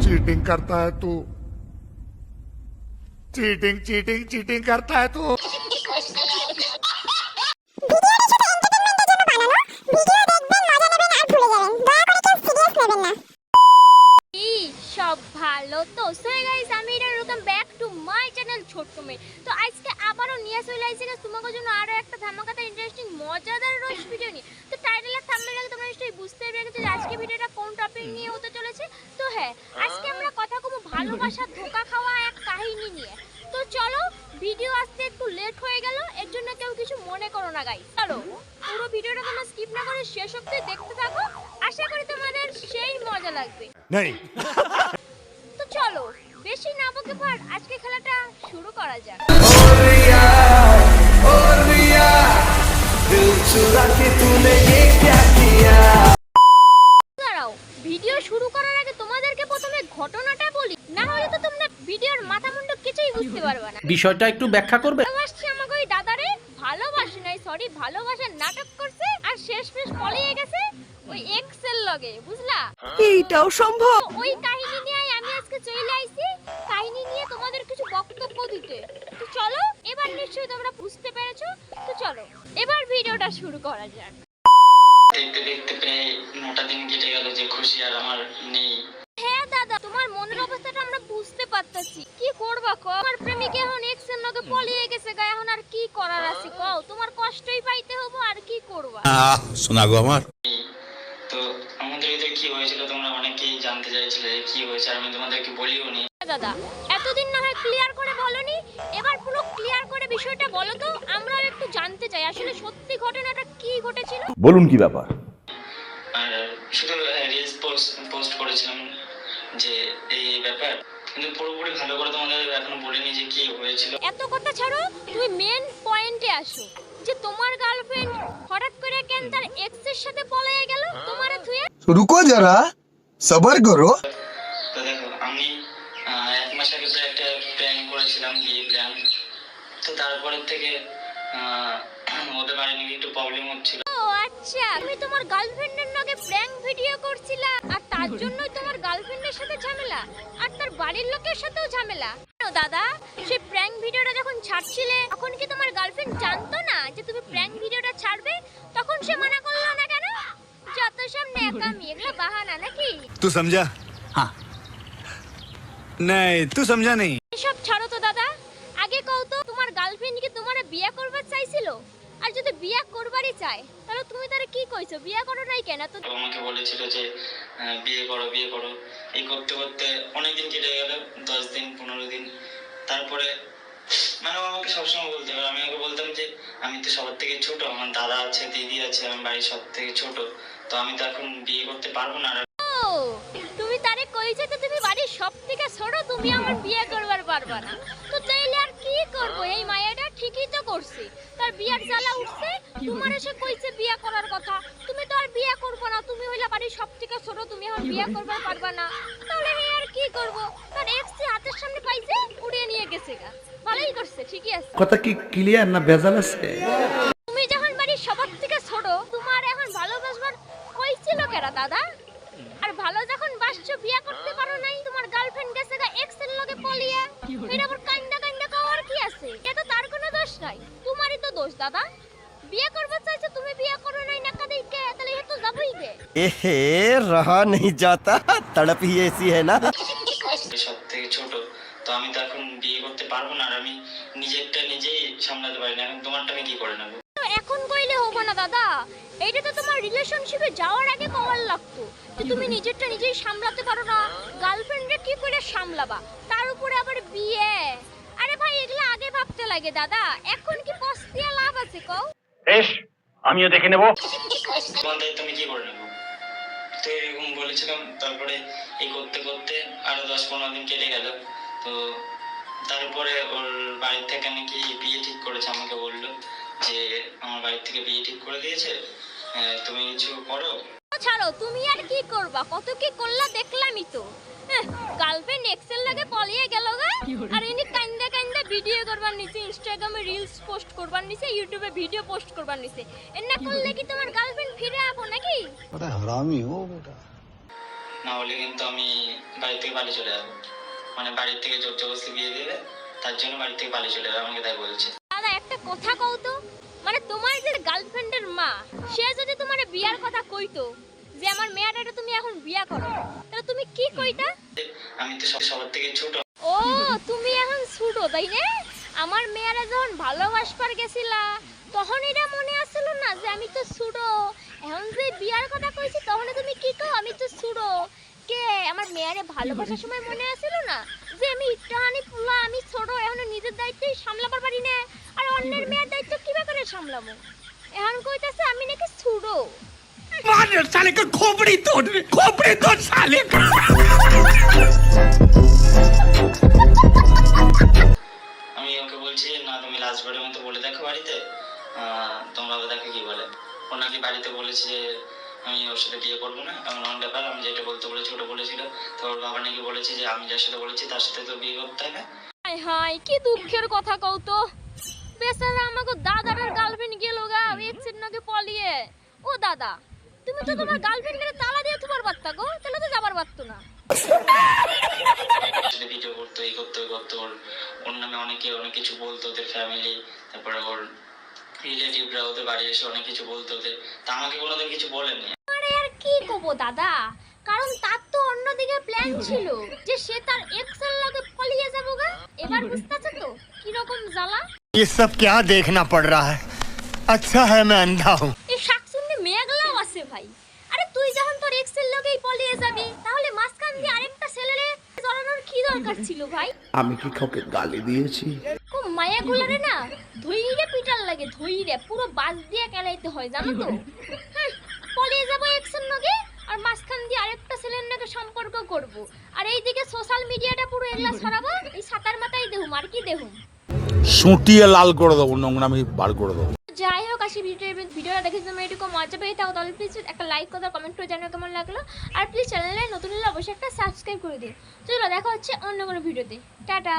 Cheating करता है तू। चीटिंग चीटिंग चीटिंग करता है तू। জন্য আরও একটা ধামাকাদার ইন্টারেস্টিং মজাদার রোজ ভিডিও নিয়ে। তো টাইটেল আর থাম্বনেল আগে তোমরা নিশ্চয়ই বুঝতে পেরে যে আজকে ভিডিওটা কোন টপিক নিয়ে হতে চলেছে। তো হ্যাঁ আজকে আমরা কথা কব ভালোবাসা ধোকা খাওয়া এক কাহিনী নিয়ে। তো চলো ভিডিও আসতে একটু লেট হয়ে গেল এর জন্য কেউ কিছু মনে করো না গাইস চলো পুরো ভিডিওটা তোমরা স্কিপ না করে শেষ অবধি দেখতে থাকো। আশা করি তোমাদের সেই মজা লাগবে। তো চলো বেশি না বকে পার আজকে খেলাটা শুরু করা যাক। দাঁড়াও ভিডিও শুরু করার আগে তোমাদেরকে প্রথমে ঘটনাটা বলি। না হলে তো তোমরা ভিডিওর মাথা মুন্ডু কিছুই বুঝতে পারবে না। বিষয়টা একটু ব্যাখ্যা করবে? ভালোবাসছে আমাকে ওই দাদারে ভালোবাসে নাই সরি ভালোবাসার নাটক করছে আর শেষ শেষ পলিয়ে গেছে ওই এক্সেল লগে বুঝলা? এইটাও সম্ভব। ওই কাহিনী নিয়ে আমি আজকে চলে আইছি। কাহিনী নিয়ে তোমাদের কিছু বক্তব্য দিতে। তো চলো এবার নিশ্চয়ই তোমরা বুঝতে পেরেছ। তো চলো এবার ভিডিওটা শুরু করা যাক। দেখতে দেখতে প্রায় নটা দিন কেটে গেল যে খুশি আর আমার নেই। হ্যাঁ দাদা তোমার মনের অবস্থাটা আমরা বুঝতে পারতাছি। কি করবা কো আমার প্রেমিক এখন এক্সের লগে পলিয়ে গেছে গায় এখন আর কি করার আছে কও? তোমার কষ্টই পাইতে হবে আর কি করবা? শোনা গো আমার। তো আমাদের কি হয়েছিল তোমরা অনেকেই জানতে চাইছিলে কি হয়েছে আমি তোমাদেরকে বলিও নি। দাদা এতদিন না হয় ক্লিয়ার করে বলনি? এবার পুরো ক্লিয়ার করে বিষয়টা বলো তো আমরা একটু জানতে চাই। আসলে সত্যি ঘটনাটা কি ঘটেছিল? বলুন কি ব্যাপার? শুধু রিলস পোস্ট করেছিলাম যে এই ব্যাপার কিন্তু পুরোপুরি ভালো করে তোমাদের এখনও বলিনি যে কি হয়েছিল। এত কথা ছাড়ো তুমি মেন পয়েন্টে আসো। যে তোমার গার্লফ্রেন্ড হঠাৎ করে কেন তার সাথে পলায় গেল? তোমার থুয়ে রুকো যারা সবার করো। আচ্ছা, আমি তোমার গার্লফ্রেন্ডের লগে প্র্যাঙ্ক ভিডিও করছিলাম আর তার জন্যই তোমার গার্লফ্রেন্ডের সাথে ঝামেলা আর তার বাড়ির লোকের সাথেও ঝামেলা। দাদা? সে প্র্যাঙ্ক ভিডিওটা যখন ছাড়ছিলে তখন কি তোমার গার্লফ্রেন্ড জানতো না যে তুমি প্র্যাঙ্ক ভিডিওটা ছাড়বে? তখন সে মানা করল না কেন? যত সব ন্যাকামি এগুলো বাহানা নাকি? তুই সমঝা হ্যাঁ নাই তুই সমঝা নেই চায়। তাহলে তুমি তারে কি কইছো? বিয়ে করো নাই কেন? তো আমাকে বলেছিল যে বিয়ে করো বিয়ে করো। এই করতে করতে অনেক দিন কেটে গেল দশ দিন পনেরো দিন। তারপরে মানে আমাকে সবসময় বলতে। হবে আমি ওকে বলতাম যে আমি তো সবার থেকে ছোট আমার দাদা আছে দিদি আছে আমি বাড়ির সব থেকে ছোট। তো আমি তো এখন বিয়ে করতে পারব না। তুমি তারে কইছো তো তুমি বাড়ির সব থেকে ছোট তুমি আমার বিয়ে করবার পারবা না। তো কি করব? এই মায়াটা ঠিকই তো করছে। তার বিয়ার জ্বালা উঠছে। তোমার এসে কইছে বিয়ে করার কথা। তুমি তো আর বিয়ে করব না। তুমি হইলা বাড়ির সব থেকে ছোট। তুমি এখন বিয়ে করবার পারবা না। তাহলে হে আর কি করব? তার এক্স হাতের সামনে পাইছে উড়িয়ে নিয়ে গেছে গা। ভালোই করছে ঠিকই আছে। কথা কি ক্লিয়ার না ভেজাল আছে? তুমি যখন বাড়ির সবার থেকে ছোট তোমার এখন ভালোবাসবার কইছিল কেরা দাদা? আর ভালো যখন বাসছো বিয়ে করতে পারো নাই তোমার গার্লফ্রেন্ড গেছে গা এক্সের লগে পলিয়ে। এটা আবার কান্দা কান্দা খাওয়ার কি আছে এটা তার কোনো দোষ নাই। তোমারই তো দোষ দাদা। বিয়ে করব চাইছো তুমি বিয়ে করো নাই না কাদের কে? তাহলে হে তো যাবই বে এহে রহা নেই যাতা তড়প হি এসি হে না। সব ছোট তো আমি তো এখন বিয়ে করতে পারব না আর আমি নিজেরটা নিজেই সামলাতে পারি না এখন তোমারটা আমি কি করে নেব? এখন কইলে হবে না দাদা। এইটা তো তোমার রিলেশনশিপে যাওয়ার আগে কওয়ার লাগতো। তো তুমি নিজেরটা নিজেই সামলাতে পারো না। গার্লফ্রেন্ডকে কি করে সামলাবা? তার উপরে আবার বিয়ে ভাবতে লাগে দাদা। এখন কি পস্তিয়া লাভ আছে কও? তোমার দায়িত্ব আমি কি করে নেব তো এরকম বলেছিলাম তারপরে এই করতে করতে আরও দশ পনেরো দিন কেটে গেল। তো তারপরে ওর বাড়ির থেকে নাকি বিয়ে ঠিক করেছে আমাকে বলল যে আমার বাড়ির থেকে বিয়ে ঠিক করে দিয়েছে আহ, তুমি কিছু করো? ছাড়ো তুমি আর কি করবা? কত কি করলা দেখলামই তো। গার্লফ্রেন্ড এক্সেল লাগে পলিয়ে গেল গা। আর ইনি কান্দা ভিডিও করবার নিছে ইনস্টাগ্রামে রিলস পোস্ট করবার নিছে ইউটিউবে ভিডিও পোস্ট করবার নিছে। এন্না করলে কি তোমার গার্লফ্রেন্ড ফিরে আপো নাকি? ওটা হারামি ও বেটা। না হলে কিন্তু আমি বাড়ি থেকে বাড়ি চলে যাব। মানে বাড়ির থেকে জোর জবরদস্তি বিয়ে দেবে তার জন্য বাড়ি থেকে বাড়ি চলে যাবে আমাকে তাই বলছে। দাদা একটা কথা কও তো। মানে তোমার যে গার্লফ্রেন্ডের মা সে যদি তোমার বিয়ার কথা কইতো যে আমার মেয়েটাকে তুমি এখন বিয়া করো তাহলে তুমি কি কইতা? আমি তো সবার থেকে ছোট ও তুমি এখন ছুটো তাই না? আমার মেয়েরা যখন ভালোবাসবার গেছিলা তখন এটা মনে আসছিল না যে আমি তো ছুটো। এখন যে বিয়ার কথা কইছি তখন তুমি কি কো আমি তো ছুটো। কে আমার মেয়ারে ভালোবাসার সময় মনে আসছিল না যে আমি ইটাহানি পোলা আমি ছোট এখন নিজের দায়িত্বই সামলাবার পারি না? আর অন্যের মেয়ের দায়িত্ব কীভাবে করে সামলাবো? এখন কইতাছে আমি নাকি ছুটো। খোপড়ি তোর খোপড়ি তোর বলছি, না, তুমি লাস্টবারের মতো বলে দেখো বাড়িতে। তোমার দেখো কি বলে। ও নাকি বাড়িতে বলেছে যে, আমি ওর সাথে বিয়ে করব না। এমন এমন ব্যাপার, আমি যেটা বলতে বলেছি ওটা বলেছিল। তো ওর বাবা নাকি বলেছে যে, আমি যার সাথে বলেছি, তার সাথে তো বিয়ে করতে হবে। হাই হাই কি দুঃখের কথা কও তো। বেচারা আমাকে দাদার গার্লফ্রেন্ড গেল গা এক্সের নাকি পলিয়ে। ও দাদা তুমি তো তোমার গার্লফ্রেন্ডকে তালা দিয়ে তোমার বার্তা গো তাহলে তো যাবার পারতো না সাথে ভিডিও করতো এই করতো ওই করতো ওর ওর নামে অনেকে অনেক কিছু বলতো ওদের ফ্যামিলি তারপরে ওর রিলেটিভরা ওদের বাড়ি এসে অনেক কিছু বলতো ওদের তা আমাকে কোনোদিন কিছু বলেনি আরে আর কি কব দাদা কারণ তার তো অন্যদিকে প্ল্যান ছিল যে সে তার এক্সের লগে পলিয়ে যাবো গা এবার বুঝতেছে তো কিরকম জ্বালা ये सब क्या देखना पड़ रहा है अच्छा है मैं अंधा हूँ এক্সের পলিয়ে যাবি। তাহলে মাঝখান দিয়ে আরেকটা ছেলেরে জড়ানোর কি দরকার ছিল ভাই? আমি কি কাউকে গালি দিয়েছি? ও মায়াগুলারে না ধইরে পিটার লাগে ধইরে পুরো বাস দিয়ে কেলাইতে হয় জানো তো? পলিয়ে যাব এক্সের লগে আর মাঝখান দিয়ে আরেকটা ছেলের নাকি সম্পর্ক করব। আর এইদিকে সোশ্যাল মিডিয়াটা পুরো এগুলা ছড়াবো এই সাতার মাথায় দেহুম আর কি দেহুম? সুটিয়ে লাল করে দেবো নোংরামি বার করে দেবো। যাই হোক আসি ভিডিও ভিডিওটা দেখে তুমি এটুকু মজা পেয়ে থাকো, তাহলে প্লিজ একটা লাইক কথা কমেন্ট করে জানাও কেমন লাগল। আর প্লিজ চ্যানেলে নতুন হলে অবশ্যই একটা সাবস্ক্রাইব করে দিন চলো, দেখা হচ্ছে অন্য কোনো ভিডিওতে। টাটা!